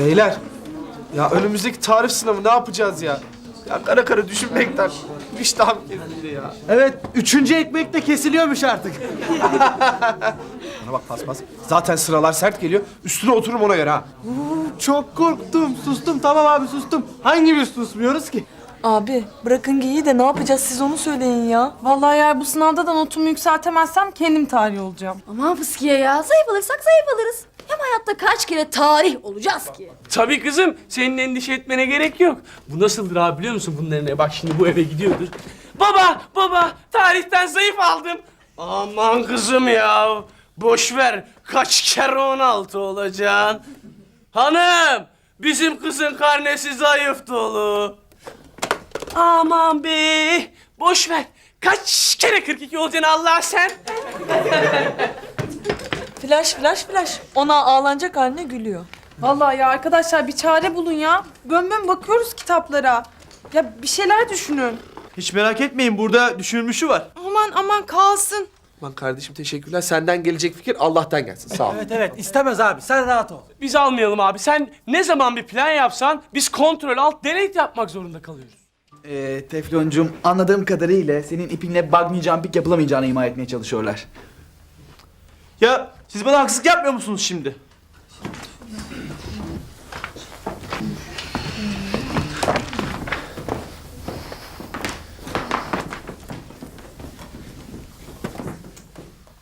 Beyler, ya önümüzdeki tarif sınavı ne yapacağız ya? Ya kara kara düşünmekten iştahım kesildi ya. Evet, üçüncü ekmek de kesiliyormuş artık. Bana bak paspas. Zaten sıralar sert geliyor. Üstüne otururum ona göre ha. Çok korktum, sustum. Tamam abi sustum. Hangimiz susmuyoruz ki? Abi bırakın geyiği de ne yapacağız siz onu söyleyin ya. Vallahi eğer bu sınavda da notumu yükseltemezsem kendim tarih olacağım. Aman fıskiye ya. Zayıf alırsak zayıf alırız. Hem hayatta kaç kere tarih olacağız ki? Tabii kızım, senin endişe etmene gerek yok. Bu nasıldır abi biliyor musun bunların ne? Bak şimdi bu eve gidiyordur. Baba, baba, tarihten zayıf aldım. Aman kızım ya, boş ver. Kaç kere 16 olacaksın? Hanım, bizim kızın karnesi zayıf dolu. Aman be, boş ver. Kaç kere 42 olacaksın Allah sen? Flash flash flash. Ona ağlanacak haline gülüyor. Vallahi ya arkadaşlar bir çare bulun ya. Bön bön bakıyoruz kitaplara. Ya bir şeyler düşünün. Hiç merak etmeyin, burada düşünülmüşü var. Aman aman kalsın. Lan kardeşim teşekkürler. Senden gelecek fikir Allah'tan gelsin. Sağ ol. Evet evet, istemez abi. Sen rahat ol. Biz almayalım abi. Sen ne zaman bir plan yapsan biz kontrol alt delete yapmak zorunda kalıyoruz. Ee, Tefloncum anladığım kadarıyla senin ipinle bungee jumping yapılamayacağını ima etmeye çalışıyorlar. Ya siz bana haksızlık yapmıyor musunuz şimdi?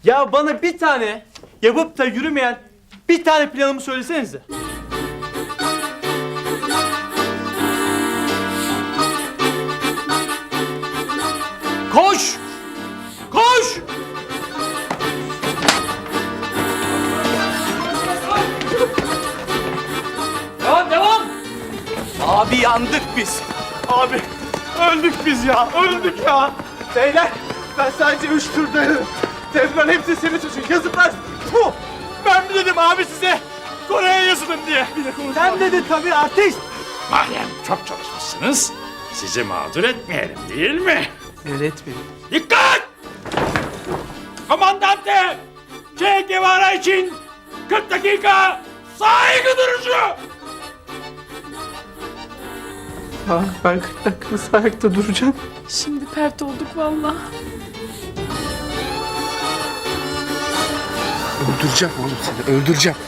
Ya bana bir tane yapıp da yürümeyen bir tane planımı söylesenize. Abi yandık biz. Abi öldük biz ya. Öldük ya. Beyler ben sadece üç turdayım. Teflon hepsi senin suçun. Yazıklar. Puh. Ben mi dedim abi size? Kore'ye yazılın diye. Sen dedin tabii artist. Madem çok çalışmışsınız, sizi mağdur etmeyelim değil mi? Öğretmenim. Dikkat! Komandante! Che Guevara için 40 dakika saygı duruşu! Ah, ben 40 dakika nasıl ayakta duracağım? Şimdi pert olduk vallahi. Öldüreceğim oğlum seni, öldüreceğim.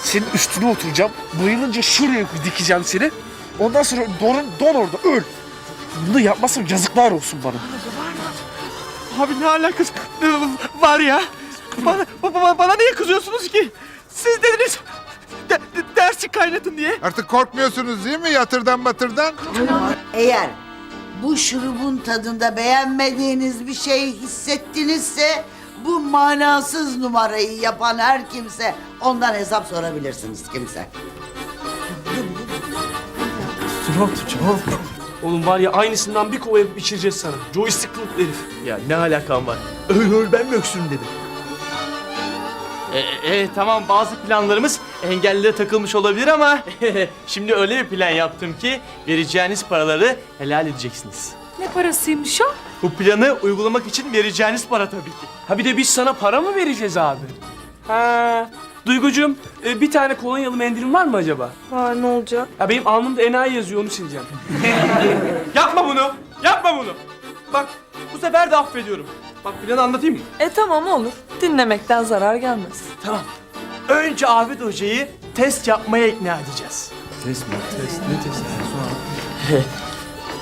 Senin üstüne oturacağım. Bayılınca şuraya dikeceğim seni. Ondan sonra don, don orada, öl. Bunu yapmasam yazıklar olsun bana. Abi ne alakası var ya? Bana, bana, bana niye kızıyorsunuz ki? Siz dediniz de, de- dersi kaynatın diye. Artık korkmuyorsunuz değil mi yatırdan batırdan? Eğer bu şurubun tadında beğenmediğiniz bir şey hissettinizse bu manasız numarayı yapan her kimse ondan hesap sorabilirsiniz kimse. Oğlum var ya aynısından bir kova yapıp içireceğiz sana. Joystick kılıklı herif. Ya ne alakam var? Öl öl ben mi öksürüm dedim. E, e, tamam bazı planlarımız engellilere takılmış olabilir ama şimdi öyle bir plan yaptım ki vereceğiniz paraları helal edeceksiniz. Ne parasıymış o? Bu planı uygulamak için vereceğiniz para tabii ki. Ha bir de biz sana para mı vereceğiz abi? Ha. Duygucuğum e, bir tane kolonyalı mendilim var mı acaba? Var ne olacak? Ya benim alnımda enayi yazıyor onu sileceğim. Yapma bunu. Yapma bunu. Bak bu sefer de affediyorum. Bak planı anlatayım mı? E tamam olur. Dinlemekten zarar gelmez. Tamam. Önce Afet Hoca'yı test yapmaya ikna edeceğiz. Test mi? Test ne testi?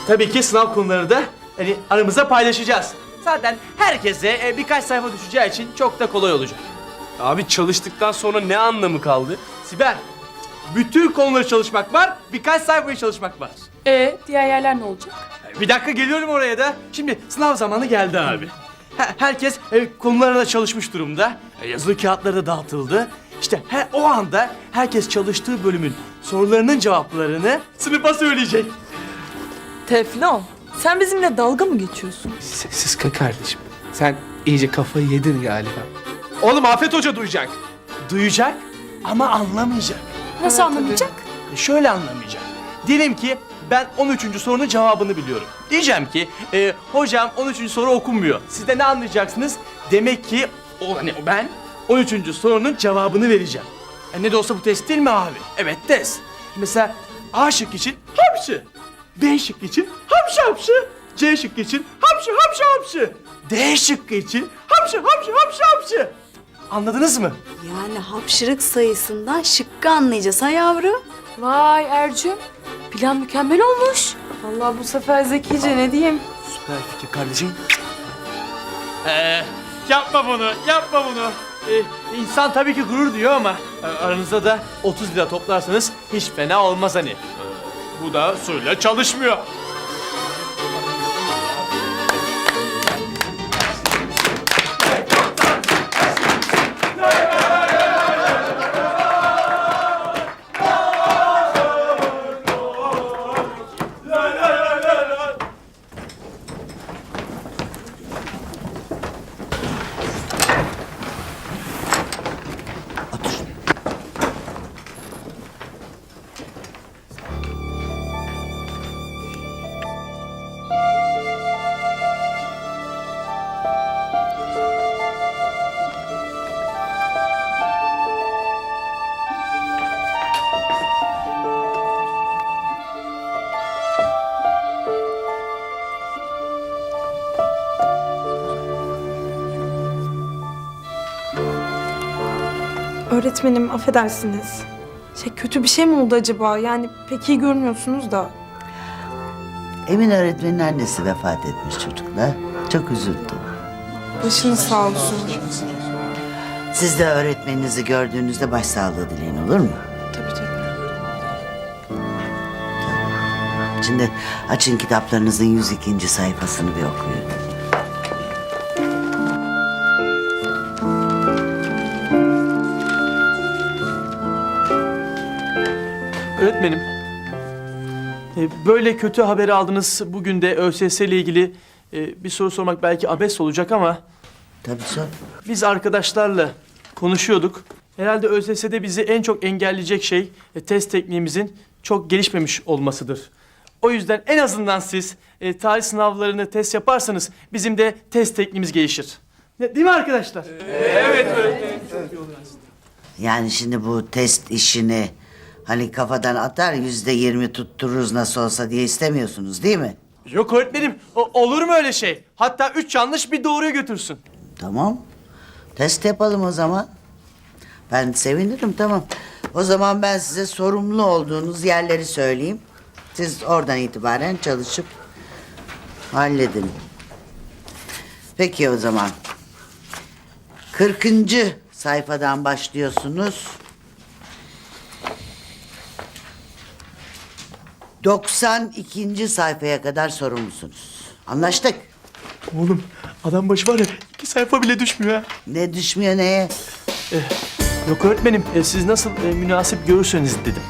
Tabii ki sınav konuları da hani aramızda paylaşacağız. Zaten herkese e, birkaç sayfa düşeceği için çok da kolay olacak. Abi çalıştıktan sonra ne anlamı kaldı? Sibel, bütün konuları çalışmak var, birkaç sayfayı çalışmak var. E diğer yerler ne olacak? Bir dakika geliyorum oraya da. Şimdi sınav zamanı geldi abi. He- herkes e, konularına çalışmış durumda. E, yazılı kağıtları da dağıtıldı. İşte he, o anda herkes çalıştığı bölümün sorularının cevaplarını sınıfa söyleyecek. Teflon. Sen bizimle dalga mı geçiyorsun? Sessiz ka kardeşim. Sen iyice kafayı yedin galiba. Oğlum Afet Hoca duyacak. Duyacak ama anlamayacak. Nasıl anlamayacak? E, şöyle anlamayacak. Diyelim ki ben 13. sorunun cevabını biliyorum. Diyeceğim ki e, hocam 13. soru okunmuyor. Siz de ne anlayacaksınız? Demek ki o, hani ben 13. sorunun cevabını vereceğim. E, ne de olsa bu test değil mi abi? Evet test. Mesela A şıkkı için hapşı. B şıkkı için hapşı hapşı. C şıkkı için hapşı hapşı hapşı. D şıkkı için hapşı hapşı hapşı hapşı. Anladınız mı? Yani hapşırık sayısından şıkkı anlayacağız ha yavrum. Vay Ercüm. Plan mükemmel olmuş. Vallahi bu sefer zekice ne diyeyim. Süper fikir kardeşim. Ee, yapma bunu, yapma bunu. Ee, insan tabii ki gurur diyor ama e, aranızda da 30 lira toplarsanız hiç fena olmaz hani. Bu da suyla çalışmıyor. Öğretmenim affedersiniz. Şey kötü bir şey mi oldu acaba? Yani pek iyi görünüyorsunuz da. Emin öğretmenin annesi vefat etmiş çocuklar. Çok üzüldüm. Başınız sağ olsun. Siz de öğretmeninizi gördüğünüzde başsağlığı dileyin olur mu? Tabii tabii. Şimdi açın kitaplarınızın 102. sayfasını bir okuyun. Öğretmenim, e, böyle kötü haberi aldınız. Bugün de ÖSS ile ilgili e, bir soru sormak belki abes olacak ama Tabii sor. biz arkadaşlarla konuşuyorduk. Herhalde ÖSS'de bizi en çok engelleyecek şey e, test tekniğimizin çok gelişmemiş olmasıdır. O yüzden en azından siz e, tarih sınavlarını test yaparsanız bizim de test tekniğimiz gelişir. Ne, değil mi arkadaşlar? Yani şimdi bu test işini hani kafadan atar yüzde yirmi tuttururuz nasıl olsa diye istemiyorsunuz değil mi? Yok öğretmenim. o- olur mu öyle şey? Hatta üç yanlış bir doğruya götürsün. Tamam. Test yapalım o zaman. Ben sevinirim tamam. O zaman ben size sorumlu olduğunuz yerleri söyleyeyim. Siz oradan itibaren çalışıp halledin. Peki o zaman. 40. sayfadan başlıyorsunuz. 92. sayfaya kadar sorumlusunuz. Anlaştık. Oğlum adam başı var ya iki sayfa bile düşmüyor ha. Ne düşmüyor neye? Yok öğretmenim e, siz nasıl e, münasip görürseniz dedim.